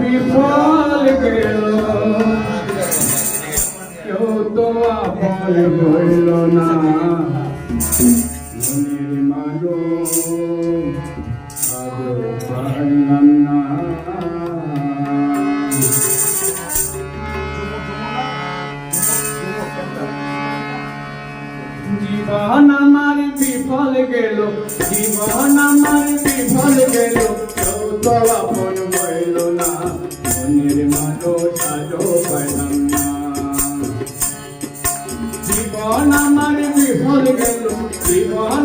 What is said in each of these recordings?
বিফল গেল। কেউ তো আপন হইল না। মনের পাইলাম না। জীবন বিফল গেল, জীবন আমার বিফল গেল। না, মনের মানুষ আজও পাইলাম না। জীবন আমার বিফল গেল, জীবন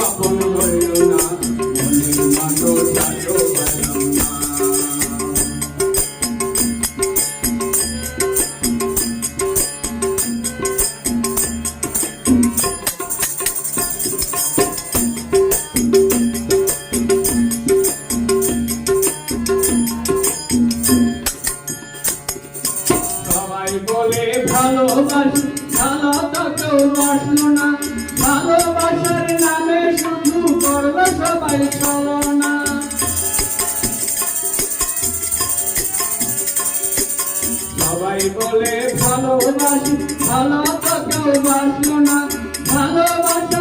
আপন হইল না মনের মানুষ আজও পেলাম না বলে ভালোবাসি, ভালো তো কেউ বাসলো না। ভালোবাসার চলো না সবাই বলে ভালোবাসি ভালো তো কেউ বাসলো না। ভালোবাসার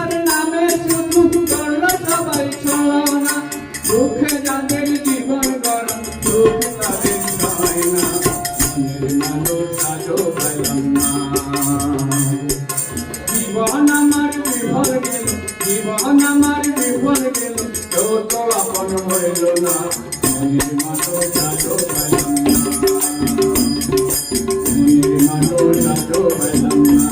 মনের মানুষ